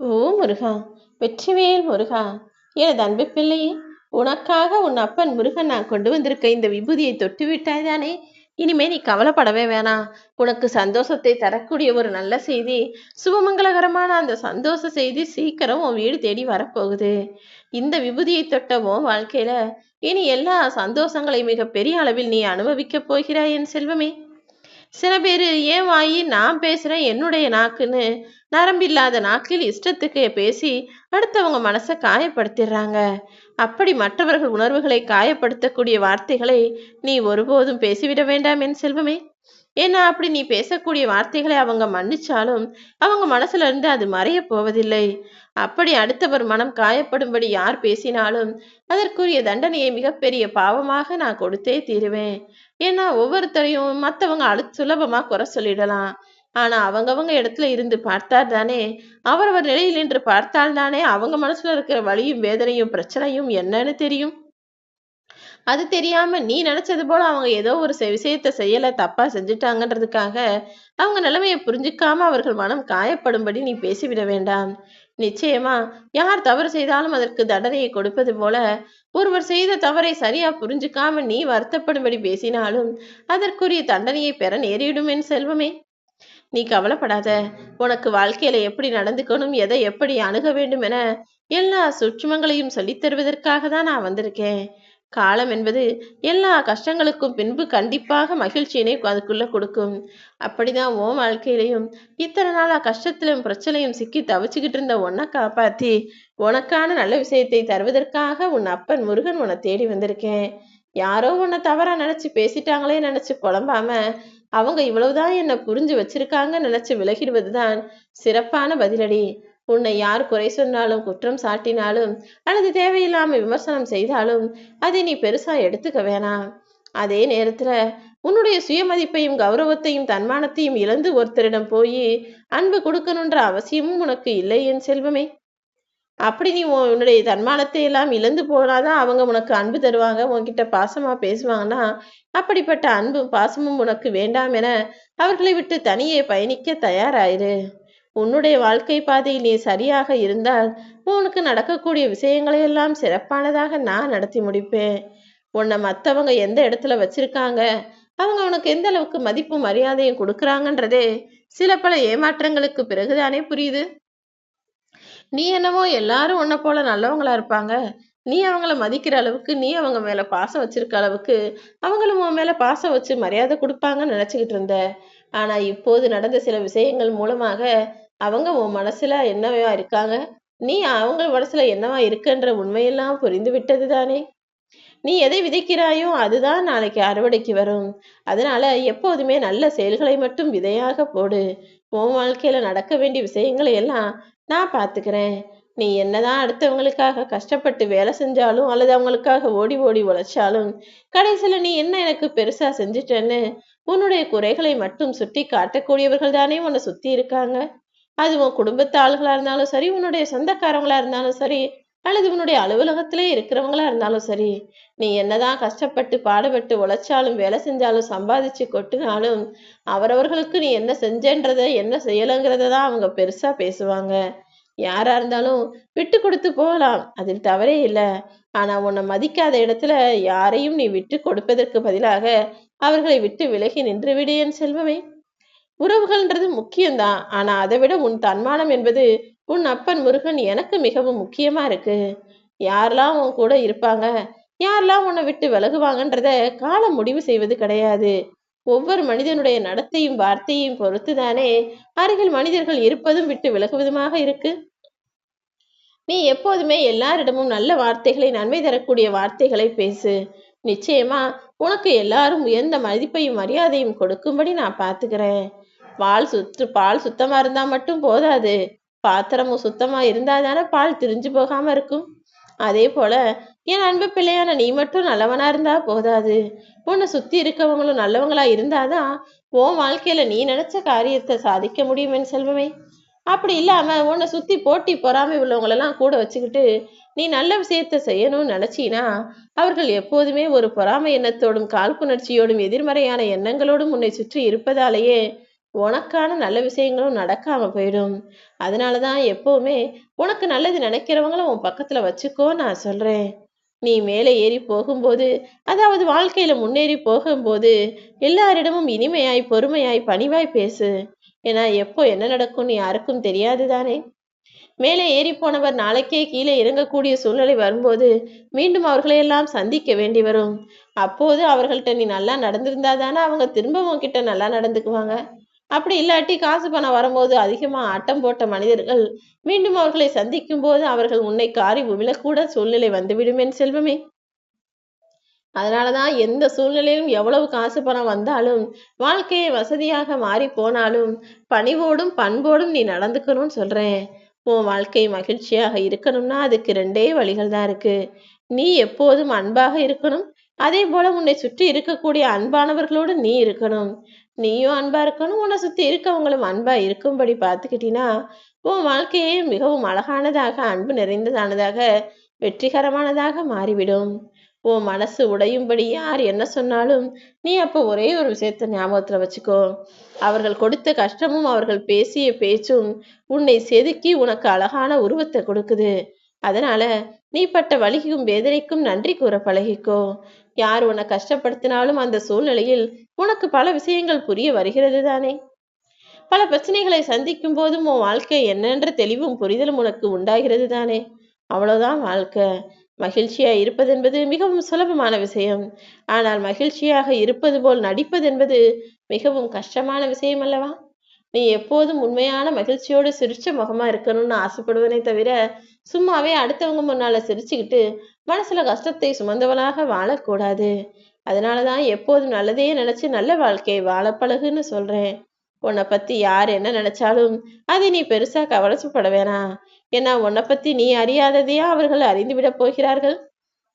ஓ முருகா வெற்றிவேல் முருகா எனது அன்பு பிள்ளையே உனக்காக உன் அப்பன் முருகன் நான் கொண்டு வந்திருக்க இந்த விபூதியை தொட்டு விட்டாய்தானே இனிமே நீ கவலைப்படவே வேணாம் உனக்கு சந்தோஷத்தை தரக்கூடிய ஒரு நல்ல செய்தி சுபமங்கலகரமான அந்த சந்தோஷ செய்தி சீக்கிரம் உன் வீடு தேடி வரப்போகுது. இந்த விபூதியை தொட்ட உன் வாழ்க்கையில இனி எல்லா சந்தோஷங்களையும் மிக பெரிய அளவில் நீ அனுபவிக்கப் போகிறாய் என் செல்வமே. சில பேர் ஏன் வாயி நான் பேசுறேன் என்னுடைய நாக்குன்னு நரம்பில்லாத நாக்கில் இஷ்டத்துக்கு பேசி அடுத்தவங்க மனசை காயப்படுத்திடுறாங்க. அப்படி மற்றவர்கள் உணர்வுகளை காயப்படுத்தக்கூடிய வார்த்தைகளை நீ ஒருபோதும் பேசிவிட வேண்டாம் என் செல்வமே. ஏன்னா அப்படி நீ பேசக்கூடிய வார்த்தைகளை அவங்க மன்னிச்சாலும் அவங்க மனசுல இருந்து அது மறைய போவதில்லை. அப்படி அடுத்தவர் மனம் காயப்படும்படி யார் பேசினாலும் அதற்குரிய தண்டனையை மிகப்பெரிய பாவமாக நான் கொடுத்தே தீருவேன். ஏன்னா ஒவ்வொருத்தரையும் மற்றவங்க அழு சுலபமா குறை சொல்லிடலாம். ஆனா அவங்கவங்க இடத்துல இருந்து பார்த்தால் தானே அவரவர் நிலையில் நின்று பார்த்தால் தானே அவங்க மனசுல இருக்கிற வழியும் வேதனையும் பிரச்சனையும் என்னன்னு தெரியும். அது தெரியாம நீ நினைச்சது போல அவங்க ஏதோ ஒரு விஷயத்த செய்யல தப்பா செஞ்சுட்டாங்கன்றதுக்காக அவங்க நிலைமையை புரிஞ்சுக்காம அவர்கள் மனம் காயப்படும்படி நீ பேசிவிட வேண்டாம். நிச்சயமா. யார் தவறு செய்தாலும் அதற்கு தண்டனையை கொடுப்பது போல ஒருவர் செய்த தவறை சரியா புரிஞ்சுக்காம நீ வருத்தப்படும்படி பேசினாலும் அதற்குரிய தண்டனையை பெற நேரிடும் என் செல்வமே. நீ கவலைப்படாத. உனக்கு வாழ்க்கையில எப்படி நடந்துக்கணும் எதை எப்படி அணுக வேண்டும் என எல்லா சுற்றுமங்களையும் சொல்லித் தருவதற்காக தான் நான் வந்திருக்கேன். காலம் என்பது எல்லா கஷ்டங்களுக்கும் பின்பு கண்டிப்பாக மகிழ்ச்சியினை அதுக்குள்ள கொடுக்கும். அப்படிதான் ஓ வாழ்க்கையிலையும் இத்தனை நாளா கஷ்டத்திலும் பிரச்சனையும் சிக்கி தவிச்சுக்கிட்டு இருந்த உன்னை காப்பாத்தி உனக்கான நல்ல விஷயத்தை தருவதற்காக உன் அப்பன் முருகன் உன்னை தேடி வந்திருக்கேன். யாரோ உன்னை தவறா நினைச்சு பேசிட்டாங்களே நினைச்சு குழம்பாம அவங்க இவ்வளவுதான் என்னை புரிஞ்சு வச்சிருக்காங்க நினைச்சு விலகிடுவதுதான் சிறப்பான பதிலடி. உன்னை யார் குறை சொன்னாலும் குற்றம் சாட்டினாலும் அல்லது தேவையில்லாமல் விமர்சனம் செய்தாலும் அதை நீ பெருசா எடுத்துக்க வேணாம். அதே நேரத்துல உன்னுடைய சுயமதிப்பையும் கௌரவத்தையும் தன்மானத்தையும் இழந்து ஒருத்தரிடம் போய் அன்பு கொடுக்கணுன்ற அவசியமும் உனக்கு இல்லை என் செல்வமே. அப்படி நீ உன்னுடைய தன்மானத்தை எல்லாம் இழந்து போனாதான் அவங்க உனக்கு அன்பு தருவாங்க உன்கிட்ட பாசமா பேசுவாங்கன்னா அப்படிப்பட்ட அன்பும் பாசமும் உனக்கு வேண்டாம் என அவர்களை விட்டு தனியே பயணிக்க தயாராயிரு. உன்னுடைய வாழ்க்கை பாதையில் நீ சரியாக இருந்தால் உனக்கு நடக்கக்கூடிய விஷயங்களை எல்லாம் சிறப்பானதாக நான் நடத்தி முடிப்பேன். உன்னை மற்றவங்க எந்த இடத்துல வச்சிருக்காங்க? அவங்க உனக்கு எந்த அளவுக்கு மதிப்பு மரியாதையும் கொடுக்குறாங்கன்றதே சில பல ஏமாற்றங்களுக்கு பிறகுதானே புரியுது. நீ என்னவோ எல்லாரும் உன்னை போல நல்லவங்களா இருப்பாங்க. நீ அவங்கள மதிக்கிற அளவுக்கு நீ அவங்க மேல பாசம் வச்சிருக்க அளவுக்கு அவங்களும் உன் மேல பாசம் வச்சு மரியாதை கொடுப்பாங்கன்னு நினைச்சுக்கிட்டு இருந்த. ஆனா இப்போது நடந்த சில விஷயங்கள் மூலமாக அவங்க உன் மனசுல என்னவா இருக்காங்க. நீ அவங்க மனசுல என்னவா இருக்குன்ற உண்மையெல்லாம் புரிந்து விட்டது தானே. நீ எதை விதைக்கிறாயோ அதுதான் நாளைக்கு அறுவடைக்கு வரும். அதனால எப்போதுமே நல்ல செயல்களை மட்டும் விதையாக போடு. உன் வாழ்க்கையில நடக்க வேண்டிய விஷயங்களை எல்லாம் நான் பார்த்துக்கிறேன். நீ என்னதான் அடுத்தவங்களுக்காக கஷ்டப்பட்டு வேலை செஞ்சாலும் அல்லது அவங்களுக்காக ஓடி ஓடி உழைச்சாலும் கடைசியில நீ என்ன எனக்கு பெருசா செஞ்சுட்டேன்னு உன்னுடைய குறைகளை மட்டும் சுட்டி காட்டக்கூடியவர்கள் தானே உன்னை சுத்தி இருக்காங்க. அது உன் குடும்பத்து ஆளுகளா இருந்தாலும் சரி உன்னுடைய சொந்தக்காரங்களா இருந்தாலும் சரி அல்லது உன்னுடைய அலுவலகத்திலே இருக்கிறவங்களா இருந்தாலும் சரி நீ என்னதான் கஷ்டப்பட்டு பாடுபட்டு உழைச்சாலும் வேலை செஞ்சாலும் சம்பாதிச்சு கொட்டினாலும் அவரவர்களுக்கு நீ என்ன செஞ்சன்றத என்ன செய்யலைங்கிறத தான் அவங்க பெருசா பேசுவாங்க. யாரா இருந்தாலும் விட்டு கொடுத்து போகலாம். அதில் தவறே இல்லை. ஆனா உன்னை மதிக்காத இடத்துல யாரையும் நீ விட்டு கொடுப்பதற்கு பதிலாக அவர்களை விட்டு விலகி நின்று விடு என் செல்வமே. உறவுகள்ன்றது முக்கியம்தான். ஆனா அதை விட உன் தன்மானம் என்பது உன் அப்பன் முருகன் எனக்கு மிகவும் முக்கியமா இருக்கு. யாரெல்லாம் உன் கூட இருப்பாங்க யாரெல்லாம் உன்னை விட்டு விலகுவாங்கன்றத காலம் முடிவு செய்வது கிடையாது. ஒவ்வொரு மனிதனுடைய நடத்தையும் வார்த்தையும் பொறுத்துதானே அருகில் மனிதர்கள் இருப்பதும் விட்டு விலகுவதுமாக இருக்கு. நீ எப்போதுமே எல்லாரிடமும் நல்ல வார்த்தைகளை நன்மை தரக்கூடிய வார்த்தைகளை பேசு. நிச்சயமா உனக்கு எல்லாரும் உயர்ந்த மதிப்பையும் மரியாதையும் கொடுக்கும்படி நான் பார்த்துக்கிறேன். பால் சுத்து பால் சுத்தமா இருந்தா மட்டும் போதாது. பாத்திரமும் சுத்தமா இருந்தா தானே பால் திரிஞ்சு போகாம இருக்கும். அதே போல என் அன்பு பிள்ளையான நீ மட்டும் நல்லவனா இருந்தா போதாது. உன்னை சுத்தி இருக்கவங்களும் நல்லவங்களா இருந்தாதான் உன் வாழ்க்கையில நீ நினைச்ச காரியத்தை சாதிக்க முடியும் என் செல்வமே. அப்படி இல்லாம உன்னை சுத்தி போட்டி பொறாமை உள்ளவங்களெல்லாம் கூட வச்சுக்கிட்டு நீ நல்ல விஷயத்த செய்யணும்னு நினைச்சீனா அவர்கள் எப்போதுமே ஒரு பொறாமை எண்ணத்தோடும் காழ்ப்புணர்ச்சியோடும் எதிர்மறையான எண்ணங்களோடும் உன்னை சுற்றி இருப்பதாலேயே உனக்கான நல்ல விஷயங்களும் நடக்காம போயிடும். அதனால தான் எப்பவுமே உனக்கு நல்லது நினைக்கிறவங்கள உன் பக்கத்துல வச்சுக்கோ நான் சொல்றேன். நீ மேலே ஏறி போகும்போது அதாவது வாழ்க்கையில முன்னேறி போகும்போது எல்லாரிடமும் இனிமையாய் பொறுமையாய் பணிவாய் பேசு. ஏன்னா எப்போ என்ன நடக்கும்னு யாருக்கும் தெரியாது தானே மேலே ஏறி போனவர் நாளைக்கே கீழே இறங்கக்கூடிய சூழ்நிலை வரும்போது மீண்டும் அவர்களையெல்லாம் சந்திக்க வேண்டி வரும். அப்போது அவர்கள்ட்ட நீ நல்லா நடந்திருந்தா தானே அவங்க திரும்ப கிட்ட நல்லா நடந்துக்குவாங்க? அப்படி இல்லாட்டி காசு பணம் வரும்போது அதிகமா ஆட்டம் போட்ட மனிதர்கள் மீண்டும் அவர்களை சந்திக்கும் போது அவர்கள் உன்னை காரி உமிழக்கூட சூழ்நிலை வந்துவிடுமேன் செல்வமே. அதனால அதனாலதான் எந்த சூழ்நிலையிலும் எவ்வளவு காசு பணம் வந்தாலும் வாழ்க்கையை வசதியாக மாறி போனாலும் பணிவோடும் பண்போடும் நீ நடந்துக்கணும்னு சொல்றேன். உன் வாழ்க்கை மகிழ்ச்சியாக இருக்கணும்னா அதுக்கு ரெண்டே வழிகள் தான் இருக்கு. நீ எப்போதும் அன்பாக இருக்கணும். அதே போல உன்னை சுற்றி இருக்கக்கூடிய அன்பானவர்களோடு நீ இருக்கணும். நீயும் அன்பா இருக்கணும். உன்னை சுத்தி இருக்கவங்களும் அன்பா இருக்கும்படி பார்த்துக்கிட்டீங்கன்னா உன் வாழ்க்கையே மிகவும் அழகானதாக அன்பு நிறைந்ததானதாக வெற்றிகரமானதாக மாறிவிடும். உன் மனசு உடையும்படி யார் என்ன சொன்னாலும் நீ அப்போ ஒரே ஒரு விஷயத்த ஞாபகத்துல வச்சுக்கோ. அவர்கள் கொடுத்த கஷ்டமும் அவர்கள் பேசிய பேச்சும் உன்னை செதுக்கி உனக்கு அழகான உருவத்தை கொடுக்குது. அதனால நீ பட்ட வலிக்கும் வேதனைக்கும் நன்றி கூற பழகிக்கோ. யார் உன்னை கஷ்டப்படுத்தினாலும் அந்த சூழ்நிலையில் உனக்கு பல விஷயங்கள் புரிய வருகிறது தானே? பல பிரச்சனைகளை சந்திக்கும் போதும் உன் வாழ்க்கை என்னென்ற தெளிவும் புரிதலும் உனக்கு உண்டாகிறது தானே? அவ்வளவுதான் வாழ்க்கை. மகிழ்ச்சியா இருப்பதென்பது மிகவும் சுலபமான விஷயம். ஆனால் மகிழ்ச்சியாக இருப்பது போல் நடிப்பது என்பது மிகவும் கஷ்டமான விஷயம் அல்லவா? நீ எப்போதும் உண்மையான மகிழ்ச்சியோடு சிரிச்ச முகமா இருக்கணும்னு ஆசைப்படுவனே தவிர சும்மாவே அடுத்தவங்க முன்னால சிரிச்சுக்கிட்டு மனசுல கஷ்டத்தை சுமந்தவனாக வாழக்கூடாது. அதனாலதான் எப்போதும் நல்லதையே நினைச்சு நல்ல வாழ்க்கையை வாழ பழகுன்னு சொல்றேன். உன்னை பத்தி யார் என்ன நினைச்சாலும் அதை நீ பெருசா கவலைப்பட வேணாம். ஏன்னா உன்னை பத்தி நீ அறியாததையா அவர்கள் அறிந்துவிடப் போகிறார்கள்.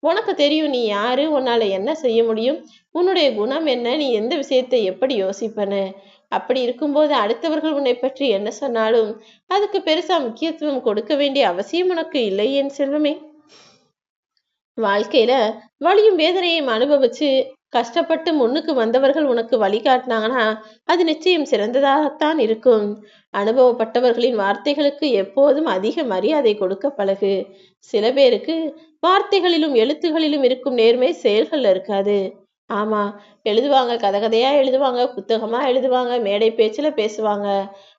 உனக்கு தெரியும் நீ யாரு? உன்னால என்ன செய்ய முடியும்? உன்னுடைய குணம் என்ன? நீ எந்த விஷயத்தை எப்படி யோசிப்பனு? அப்படி இருக்கும்போது அடுத்தவர்கள் உன்னை பற்றி என்ன சொன்னாலும் அதுக்கு பெருசா முக்கியத்துவம் கொடுக்க வேண்டிய அவசியம் உனக்கு இல்லை என் செல்வமே. வாழ்க்கையில வலியும் வேதனையும் அனுபவிச்சு கஷ்டப்பட்டு முன்னுக்கு வந்தவர்கள் உனக்கு வழிகாட்டினாங்கன்னா அது நிச்சயம் சிறந்ததாகத்தான் இருக்கும். அனுபவப்பட்டவர்களின் வார்த்தைகளுக்கு எப்போதும் அதிக மரியாதை கொடுக்க பழகு. சில பேருக்கு வார்த்தைகளிலும் எழுத்துகளிலும் இருக்கும் நேர்மை செயல்கள்ல இருக்காது. ஆமா எழுதுவாங்க கதை கதையா எழுதுவாங்க புத்தகமா எழுதுவாங்க மேடை பேச்சுல பேசுவாங்க.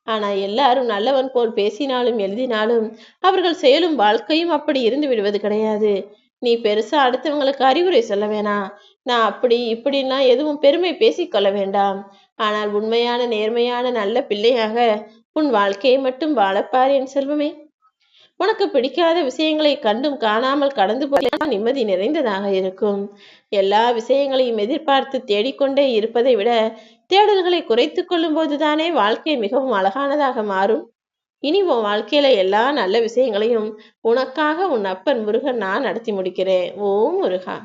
ஆனா எல்லாரும் நல்லவன் போல் பேசினாலும் எழுதினாலும் அவர்கள் செயலும் வாழ்க்கையும் அப்படி இருந்து விடுவது கிடையாது. நீ பெருசா அடுத்தவங்களுக்கு அறிவுரை சொல்ல வேணாம். நான் அப்படி இப்படின்னா எதுவும் பெருமை பேசிக்கொள்ள வேண்டாம். ஆனால் உண்மையான நேர்மையான நல்ல பிள்ளையாக உன் வாழ்க்கையை மட்டும் வாழப்பார் என் செல்வமே. உனக்கு பிடிக்காத விஷயங்களை கண்டும் காணாமல் கடந்து போய் நிம்மதி நிறைந்ததாக இருக்கும். எல்லா விஷயங்களையும் எதிர்பார்த்து தேடிக்கொண்டே இருப்பதை விட தேடல்களை குறைத்து கொள்ளும் போதுதானே வாழ்க்கை மிகவும் அழகானதாக மாறும். இனி உன் வாழ்க்கையில எல்லா நல்ல விஷயங்களையும் உனக்காக உன் அப்பன் முருகன் நான் நடத்தி முடிக்கிறேன். ஓ முருகா.